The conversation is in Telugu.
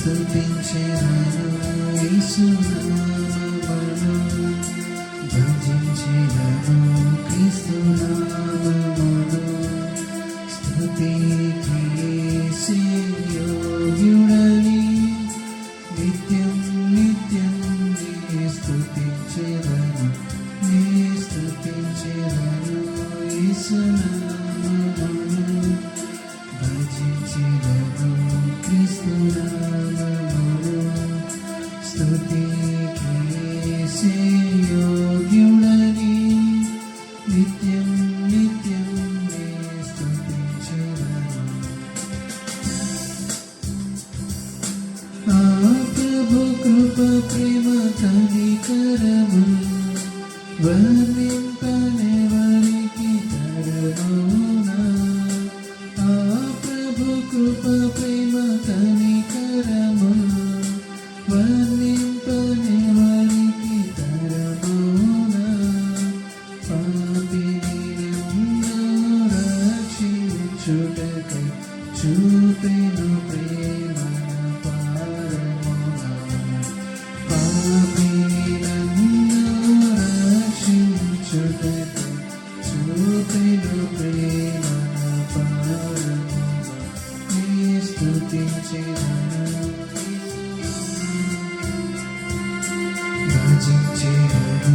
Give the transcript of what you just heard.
స్తుతించెదను యేసునామమును భజించెదను క్రీస్తునామమును. స్తుతికి యేసే యోగ్యుడని నిత్యం నిత్యం నీ స్తుతించెదను. నీ స్తుతించెదను యేసునామమును ప్రభు కృప ప్రేమ కనికరము వర్ణింపనెవరికి తరమునా. ఆ ప్రభు కృప ప్రేమ కనికరము వర్ణింపనెవరికి తరమునా. పాపిని రక్షించుటకై చూపెను స్తుతించెదను భజించెదను